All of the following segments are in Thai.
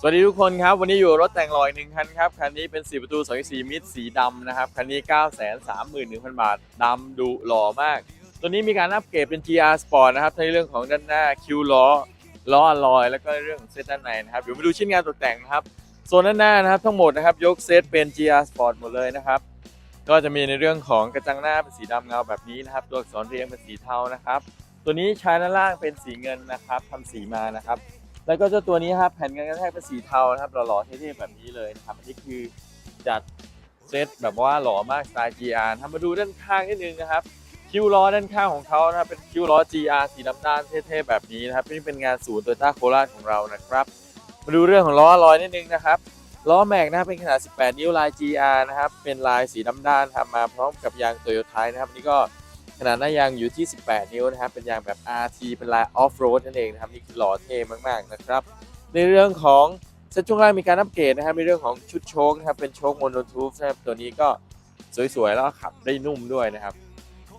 สวัสดีทุกคนครับ วันนี้อยู่รถแต่งลอยหนึ่งคันครับ คันนี้เป็น 4 ประตู 2.4 มิตรสีดำนะครับ คันนี้ 931,000 บาทดำดุหล่อมาก ตัวนี้มีการอัปเกรดเป็น GR Sport นะครับในเรื่องของด้านหน้าคิวล้อล้ออลอย แล้วก็เรื่องเซตด้านในนะครับเดี๋ยวมาดูชิ้นงานตกแต่งนะครับโซนด้านหน้านะครับทั้งหมดนะครับยกเซตเป็น GR Sport หมดเลยนะครับก็จะมีในเรื่องของกระจังหน้าเป็นสีดำเงาแบบนี้นะครับ ตัวอักษรเรียงเป็นสีเทานะครับ ตัวนี้ชายด้านล่างเป็นสีเงินนะครับทำสีมานะครับ แล้วก็เจ้าตัวนี้ครับแผ่นกันกระแทกเป็นสีเทานะครับหล่อๆเท่ๆแบบนี้เลยนะครับอันนี้คือจัดเซตแบบว่าหล่อมากสไตล์ GR ทำมาดูด้านข้างนิดนึงนะครับ คิ้วล้อด้านข้างของเขานะครับเป็นคิ้วล้อ GR สีดำด้านเท่ๆแบบนี้นะครับนี่เป็นงานศูนย์โตโยต้าโคราชของเรานะครับ มาดูเรื่องของล้อลอยนิดนึงนะครับล้อแม็กนะเป็นขนาด 18 นิ้วลาย GR นะครับเป็นลายสีดำด้านทำมาพร้อมกับยางโตโยต้านะครับนี่ก็ ขนาดหน้ายางอยู่ที่ 18 นิ้วนะครับ เป็นยางแบบ RT เป็นลายออฟโรดนั่นเองนะครับ นี่คือหล่อเท่มากๆนะครับ ในเรื่องของเซ็ตช่วงล่างมีการอัปเกรดนะครับ ในเรื่องของชุดโชคนะครับ เป็นโชคโมโนทูฟนะครับ ตัวนี้ก็สวยๆ แล้วขับได้นุ่มด้วยนะครับ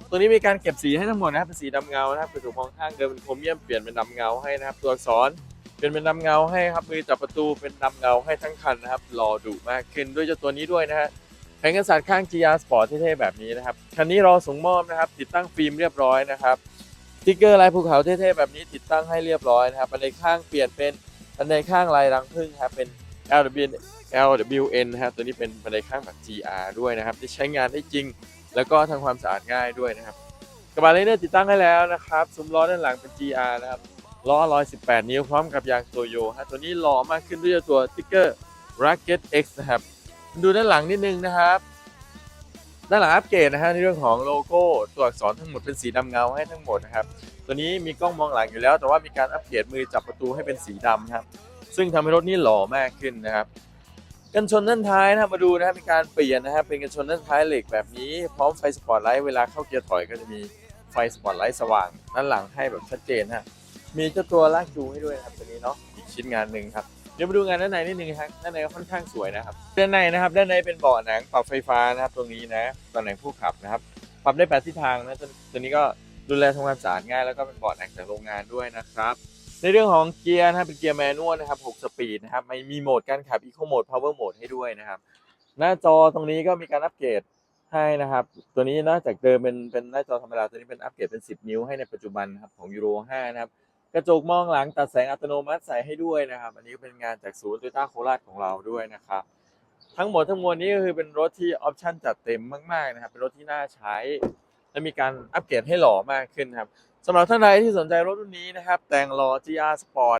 ตัวนี้มีการเก็บสีให้ทั้งหมดนะครับ เป็นสีดำเงานะครับเป็นถูกมองข้างเดิมเป็นโครเมียมเปลี่ยนเป็นดำเงาให้นะครับ ตัวอักษรเปลี่ยนเป็นดำเงาให้ครับมือจับประตูเป็นดำเงาให้ทั้งคันนะครับหลอดุมากขึ้นด้วยเจ้าตัวนี้ด้วยนะฮะ แผงกันสาดข้าง GR Sport เท่ๆแบบนี้นะครับ คันนี้รอส่งมอบนะครับ ติดตั้งฟิล์มเรียบร้อยนะครับสติ๊กเกอร์ลายภูเขาเท่ๆแบบนี้ติดตั้งให้เรียบร้อยนะครับบันไดข้างเปลี่ยนเป็นบันไดข้างลายรังผึ้งครับเป็น LWN LWN นะครับตัวนี้เป็นบันไดข้างแบบ GR ด้วยนะครับที่ใช้งานได้จริง แล้วก็ทำความสะอาดง่ายด้วยนะครับกระบะเลเนอร์ติดตั้งให้แล้วนะครับซุ้มล้อด้านหลังเป็น GR นะครับล้อ 118 นิ้วพร้อมกับยางโตโยฮะตัวนี้หล่อมากขึ้นด้วยตัวสติ๊กเกอร์ Rocket X นะครับ ดูด้านหลังนิดนึงนะครับ ด้านหลังอัปเกรดนะฮะในเรื่องของโลโก้ตัวอักษรทั้งหมดเป็นสีดำเงาให้ทั้งหมดนะครับ ตัวนี้มีกล้องมองหลังอยู่แล้ว แต่ว่ามีการอัปเกรดมือจับประตูให้เป็นสีดำครับ ซึ่งทำให้รถนี้หล่อมากขึ้นนะครับกันชนด้านท้ายนะมาดูนะครับมีการเปลี่ยนนะครับเป็นกันชนด้านท้ายเหล็กแบบนี้พร้อมไฟสปอตไลท์เวลาเข้าเกียร์ถอยก็จะมีไฟสปอตไลท์สว่างด้านหลังให้แบบชัดเจนฮะมีเจ้าตัวลากจูงให้ด้วยครับตัวนี้เนาะอีกชิ้นงานหนึ่งครับ ดี๋ยวมาดูงานด้านในนิดนึงครับด้านในก็ค่อนข้างสวยนะครับ ด้านในนะครับ ด้านในเป็นเบาะหนังปรับไฟฟ้านะครับ ตรงนี้นะตำแหน่งผู้ขับนะครับ ปรับได้แปดทิศทางนะตัวนี้ก็ดูแลทำความสะอาดง่ายแล้วก็เป็นเบาะหนังจากโรงงานด้วยนะครับ ในเรื่องของเกียร์นะครับเป็นเกียร์แมนนวลนะครับ6สปีดนะครับไม่มีโหมดการขับ Eco Mode Power Mode ให้ด้วยนะครับ หน้าจอตรงนี้ก็มีการอัปเกรดให้นะครับ ตัวนี้นอกจากเดิมเป็นเป็นหน้าจอธรรมดาตัวนี้เป็นอัปเกรดเป็น 10 นิ้วให้ในปัจจุบันครับของยูโร5นะครับ กระจกมองหลังตัดแสงอัตโนมัติใส่ให้ด้วยนะครับ อันนี้ก็เป็นงานจากศูนย์โตโยต้าโคราชของเราด้วยนะครับ ทั้งหมดทั้งมวลนี้ก็คือเป็นรถที่ออปชั่นจัดเต็มมากๆนะครับ เป็นรถที่น่าใช้ และมีการอัปเกรดให้หล่อมากขึ้นครับสำหรับท่านใดที่สนใจรถรุ่นนี้นะครับ แต่งหล่อ GR Sport